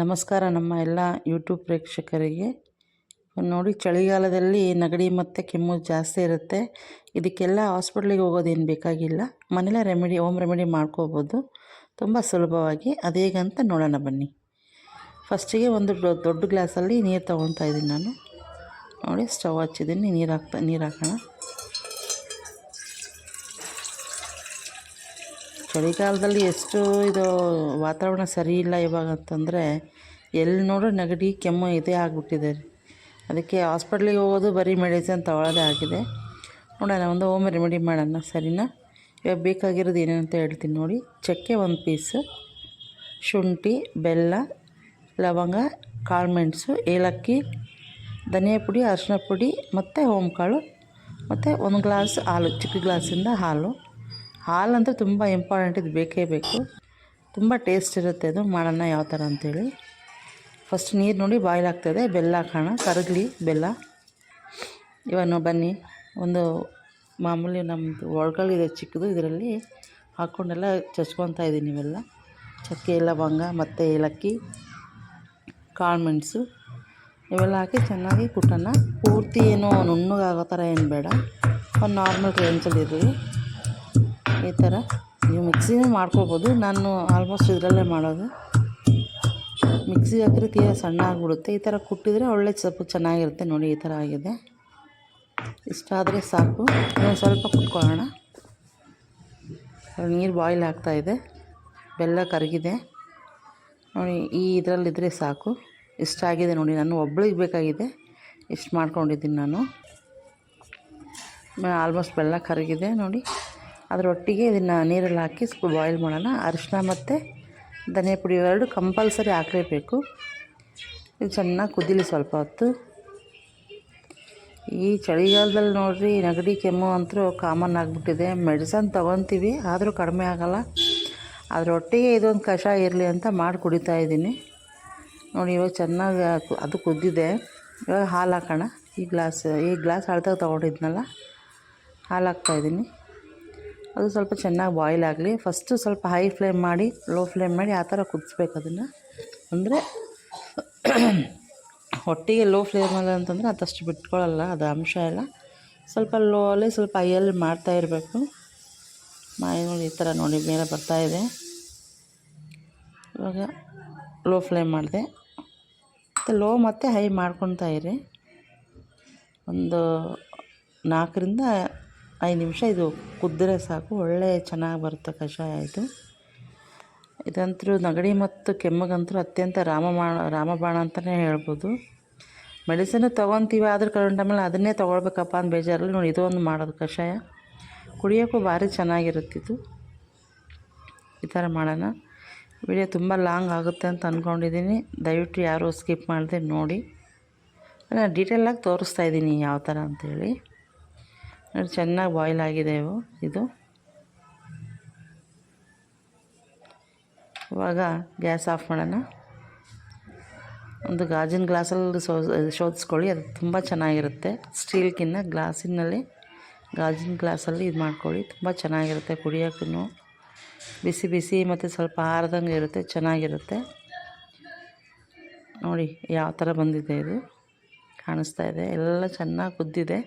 ನಮಸ್ಕಾರ ನಮ್ಮ ಎಲ್ಲ ಯೂಟ್ಯೂಬ್ ಪ್ರೇಕ್ಷಕರಿಗೆ. ನೋಡಿ, ಚಳಿಗಾಲದಲ್ಲಿ ನೆಗಡಿ ಮತ್ತು ಕೆಮ್ಮು ಜಾಸ್ತಿ ಇರುತ್ತೆ. ಇದಕ್ಕೆಲ್ಲ ಹಾಸ್ಪಿಟ್ಲಿಗೆ ಹೋಗೋದೇನು ಬೇಕಾಗಿಲ್ಲ. ಮನೇಲೇ ರೆಮಿಡಿ, ಹೋಮ್ ರೆಮಿಡಿ ಮಾಡ್ಕೋಬೋದು. ತುಂಬ ಸುಲಭವಾಗಿ. ಅದೇಗಂತ ನೋಡೋಣ ಬನ್ನಿ. ಫಸ್ಟಿಗೆ ಒಂದು ದೊಡ್ಡ ಗ್ಲಾಸಲ್ಲಿ ನೀರು ತೊಗೊತಾ ಇದ್ದೀನಿ ನಾನು. ನೋಡಿ, ಸ್ಟವ್ ಹಚ್ಚಿದ್ದೀನಿ. ನೀರು ಹಾಕ್ತಾ, ನೀರು ಹಾಕೋಣ. ಚಳಿಗಾಲದಲ್ಲಿ ಎಷ್ಟು ಇದು ವಾತಾವರಣ ಸರಿ ಇಲ್ಲ ಇವಾಗ ಅಂತಂದರೆ ಎಲ್ಲಿ ನೋಡು ನೆಗಡಿ, ಕೆಮ್ಮು ಇದೇ ಆಗಿಬಿಟ್ಟಿದೆ ರೀ. ಅದಕ್ಕೆ ಹಾಸ್ಪಿಟ್ಲಿಗೆ ಹೋಗೋದು ಬರೀ ಮೆಡಿಸಿನ್ ತಗೊಳ್ಳೋದೇ ಆಗಿದೆ. ನೋಡೋಣ, ಒಂದು ಹೋಮ್ ರೆಮಿಡಿ ಮಾಡೋಣ, ಸರಿನಾ? ಇವಾಗ ಬೇಕಾಗಿರೋದು ಏನೇನಂತ ಹೇಳ್ತೀನಿ ನೋಡಿ. ಚಕ್ಕೆ ಒಂದು ಪೀಸು ಶುಂಠಿ, ಬೆಲ್ಲ, ಲವಂಗ ಕಾಳುಮೆಣಸು ಏಲಕ್ಕಿ, ಧನಿಯಾ ಪುಡಿ ಅರಿಶಿನ ಪುಡಿ, ಮತ್ತು ಓಂಕಾಳು ಮತ್ತು ಒಂದು ಗ್ಲಾಸ್ ಹಾಲು, ಚಿಕ್ಕ ಗ್ಲಾಸಿಂದ ಹಾಲು. ಹಾಲಂತೂ ತುಂಬ ಇಂಪಾರ್ಟೆಂಟ್ ಇದು ಬೇಕೇ ಬೇಕು. ತುಂಬ ಟೇಸ್ಟ್ ಇರುತ್ತೆ ಅದು ಮಾಡೋಣ ಯಾವ ಥರ ಅಂಥೇಳಿ ಫಸ್ಟ್ ನೀರು ನೋಡಿ ಬಾಯ್ಲ್ ಬೆಲ್ಲ ಹಾಕೋಣ ಕರಗಲಿ ಬೆಲ್ಲ. ಇವನು ಬನ್ನಿ, ಒಂದು ಮಾಮೂಲಿ ನಮ್ಮದು ಒಳಗಳಿದೆ ಚಿಕ್ಕದು, ಇದರಲ್ಲಿ ಹಾಕ್ಕೊಂಡೆಲ್ಲ ಚಚ್ಕೊತಾ ಇದ್ದೀನಿ ಇವೆಲ್ಲ. ಚಕ್ಕೆ, ಲವಂಗ, ಮತ್ತು ಏಲಕ್ಕಿ ಕಾಳುಮೆಣಸು ಇವೆಲ್ಲ ಹಾಕಿ ಚೆನ್ನಾಗಿ ಕುಟ್ಟೋಣ. ಪೂರ್ತಿ ಏನು ನುಣ್ಣಗಾಗೋ ಥರ ಏನು ಬೇಡ. ಒಂದು ನಾರ್ಮಲ್ ರೇಂಜಲ್ಲಿ ಇರಲಿ. ಈ ಥರ ನೀವು ಮಿಕ್ಸಿನೂ ಮಾಡ್ಕೊಬೋದು. ನಾನು ಆಲ್ಮೋಸ್ಟ್ ಇದರಲ್ಲೇ ಮಾಡೋದು. ಮಿಕ್ಸಿ ಹಾಕಿದ್ರೆ ತೀರ ಸಣ್ಣ ಆಗಿಬಿಡುತ್ತೆ. ಈ ಥರ ಕುಟ್ಟಿದರೆ ಒಳ್ಳೆ ಸೊಪ್ಪು ಚೆನ್ನಾಗಿರುತ್ತೆ. ನೋಡಿ, ಈ ಥರ ಆಗಿದೆ. ಇಷ್ಟಾದರೆ ಸಾಕು. ಇನ್ನೊಂದು ಸ್ವಲ್ಪ ಕುಟ್ಕೊಳ್ಳೋಣ. ನೀರು ಬಾಯ್ಲ್ ಆಗ್ತಾಯಿದೆ ಬೆಲ್ಲ ಕರಗಿದೆ. ನೋಡಿ, ಈ ಇದರಲ್ಲಿದ್ದರೆ ಸಾಕು. ಇಷ್ಟ ಆಗಿದೆ ನೋಡಿ. ನಾನು ಒಬ್ಬಳಿಗೆ ಬೇಕಾಗಿದೆ. ಇಷ್ಟು ಮಾಡ್ಕೊಂಡಿದ್ದೀನಿ ನಾನು. ಆಲ್ಮೋಸ್ಟ್ ಬೆಲ್ಲ ಕರಗಿದೆ. ನೋಡಿ. ಅದರೊಟ್ಟಿಗೆ ಇದನ್ನು ನೀರಲ್ಲಿ ಹಾಕಿ ಸ್ವಲ್ಪ ಬಾಯ್ಲ್ ಮಾಡೋಣ. ಅರಿಶಿನ ಮತ್ತು ಧನಿಯಾ ಪುಡಿ ಎರಡು ಕಂಪಲ್ಸರಿ ಹಾಕಲೇಬೇಕು. ಇದು ಚೆನ್ನಾಗಿ ಕುದೀಲಿ ಸ್ವಲ್ಪ ಹೊತ್ತು. ಈ ಚಳಿಗಾಲದಲ್ಲಿ ನೋಡಿರಿ ನೆಗಡಿ, ಕೆಮ್ಮು ಅಂತೂ ಕಾಮನ್ ಆಗಿಬಿಟ್ಟಿದೆ. ಮೆಡಿಸನ್ ತೊಗೊತೀವಿ, ಆದರೂ ಕಡಿಮೆ ಆಗೋಲ್ಲ. ಅದರೊಟ್ಟಿಗೆ ಇದೊಂದು ಕಷಾಯ ಇರಲಿ ಅಂತ ಮಾಡಿ ಕುಡಿತಾ ಇದ್ದೀನಿ. ನೋಡಿ, ಇವಾಗ ಚೆನ್ನಾಗಿ ಅದು ಕುದ್ದಿದೆ. ಇವಾಗ ಹಾಲು ಹಾಕೋಣ. ಈ ಗ್ಲಾಸ್ ಈ ಗ್ಲಾಸ್ ಅಳ್ತಾಗ ತೊಗೊಂಡಿದ್ನಲ್ಲ, ಹಾಲು ಹಾಕ್ತಾಯಿದ್ದೀನಿ ಅದು ಸ್ವಲ್ಪ ಚೆನ್ನಾಗಿ ಬಾಯ್ಲ್ ಆಗಲಿ. ಫಸ್ಟು ಸ್ವಲ್ಪ ಹೈ ಫ್ಲೇಮ್ ಮಾಡಿ ಲೋ ಫ್ಲೇಮ್ ಮಾಡಿ ಆ ಥರ ಕುದಿಸ್ಬೇಕು ಅದನ್ನು. ಅಂದರೆ ಹೊಟ್ಟಿಗೆ ಲೋ ಫ್ಲೇಮಲ್ಲಿ ಅಂತಂದರೆ ಅದಷ್ಟು ಬಿಟ್ಕೊಳ್ಳಲ್ಲ, ಅದು ಅಂಶ ಎಲ್ಲ ಸ್ವಲ್ಪ ಲೋ ಅಲ್ಲಿ ಸ್ವಲ್ಪ ಹೈಯಲ್ಲಿ ಮಾಡ್ತಾ ಇರಬೇಕು. ಮಾಡಿ ಈ ಥರ ನೋಡಿ, ಮೇಲೆ ಬರ್ತಾ ಇದೆ. ಇವಾಗ ಲೋ ಫ್ಲೇಮ್ ಮಾಡಿದೆ. ಮತ್ತು ಲೋ ಮತ್ತು ಹೈ ಮಾಡ್ಕೊತಾ ಇರಿ. ಒಂದು ನಾಲ್ಕರಿಂದ ಐದು ನಿಮಿಷ, ಇದು ಕುದ್ದರೆ ಸಾಕು. ಒಳ್ಳೆ ಚೆನ್ನಾಗಿ ಬರುತ್ತೆ ಕಷಾಯ ಇದು. ಇದಂತೂ ನೆಗಡಿ ಮತ್ತು ಕೆಮ್ಮಗಂತೂ ಅತ್ಯಂತ ರಾಮಬಾಣ ರಾಮಬಾಣ ಅಂತಲೇ ಹೇಳ್ಬೋದು. ಮೆಡಿಸಿನ್ ತೊಗೊತೀವಿ, ಆದರೂ ಕರೆಂಟ್ ಟೈಮಲ್ಲಿ ಅದನ್ನೇ ತೊಗೊಳ್ಬೇಕಪ್ಪ ಅಂತ ಬೇಜಾರಲ್ಲಿ, ನೋಡಿ ಇದೊಂದು ಮಾಡೋದು ಕಷಾಯ. ಕುಡಿಯೋಕ್ಕೂ ಭಾರಿ ಚೆನ್ನಾಗಿರುತ್ತಿದ್ದು ಈ ಥರ ಮಾಡೋಣ. ವಿಡಿಯೋ ತುಂಬ ಲಾಂಗ್ ಆಗುತ್ತೆ ಅಂತ ಅಂದ್ಕೊಂಡಿದ್ದೀನಿ ದಯವಿಟ್ಟು ಯಾರೂ ಸ್ಕಿಪ್ ಮಾಡದೆ ನೋಡಿ. ನಾನು ಡೀಟೇಲಾಗಿ ತೋರಿಸ್ತಾ ಇದ್ದೀನಿ ಯಾವ ಥರ ಅಂಥೇಳಿ ಚೆನ್ನಾಗಿ ಬಾಯ್ಲ್ ಆಗಿದೆ ಇದು. ಇವಾಗ ಗ್ಯಾಸ್ ಆಫ್ ಮಾಡೋಣ. ಒಂದು ಗಾಜಿನ ಗ್ಲಾಸಲ್ಲಿ ಸೋ, ಶೋಧಿಸ್ಕೊಳ್ಳಿ, ಅದು ತುಂಬ ಚೆನ್ನಾಗಿರುತ್ತೆ. ಸ್ಟೀಲ್ಕಿನ್ನ ಗ್ಲಾಸಿನಲ್ಲಿ, ಗಾಜಿನ ಗ್ಲಾಸಲ್ಲಿ ಇದು ಮಾಡ್ಕೊಳ್ಳಿ, ತುಂಬ ಚೆನ್ನಾಗಿರುತ್ತೆ ಕುಡಿಯೋಕ್ಕೂ ಬಿಸಿ ಬಿಸಿ ಮತ್ತು ಸ್ವಲ್ಪ ಆರ್ದಂಗೆ ಇರುತ್ತೆ, ಚೆನ್ನಾಗಿರುತ್ತೆ. ನೋಡಿ, ಯಾವ ಥರ ಬಂದಿದೆ ಇದು. ಕಾಣಿಸ್ತಾ ಇದೆ, ಎಲ್ಲ ಚೆನ್ನಾಗಿ ಕುದ್ದಿದೆ.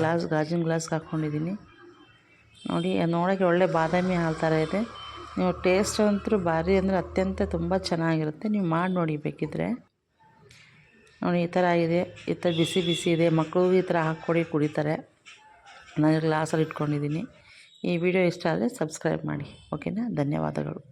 ಗ್ಲಾಸ್ ಗಾಜಿನ ಗ್ಲಾಸ್ಗೆ ಹಾಕ್ಕೊಂಡಿದ್ದೀನಿ. ನೋಡಿ ನೋಡೋಕ್ಕೆ ಒಳ್ಳೆ ಬಾದಾಮಿ ಹಾಲು ಥರ ಇದೆ. ನೀವು ಟೇಸ್ಟ್ ಅಂತೂ ಭಾರಿ ಅಂದರೆ ಅತ್ಯಂತ ತುಂಬ ಚೆನ್ನಾಗಿರುತ್ತೆ. ನೀವು ಮಾಡಿ ನೋಡಿ ಬೇಕಿದ್ದರೆ ನೋಡಿ, ಈ ಥರ ಇದೆ ಈ ಥರ ಬಿಸಿ ಬಿಸಿ ಇದೆ. ಮಕ್ಕಳು ಈ ಥರ ಹಾಕ್ಕೊಡಿ, ಕುಡಿತಾರೆ. ನಾನು ಗ್ಲಾಸಲ್ಲಿ ಇಟ್ಕೊಂಡಿದ್ದೀನಿ. ಈ ವಿಡಿಯೋ ಇಷ್ಟ ಆದರೆ ಸಬ್ಸ್ಕ್ರೈಬ್ ಮಾಡಿ. ಓಕೆನಾ? ಧನ್ಯವಾದಗಳು.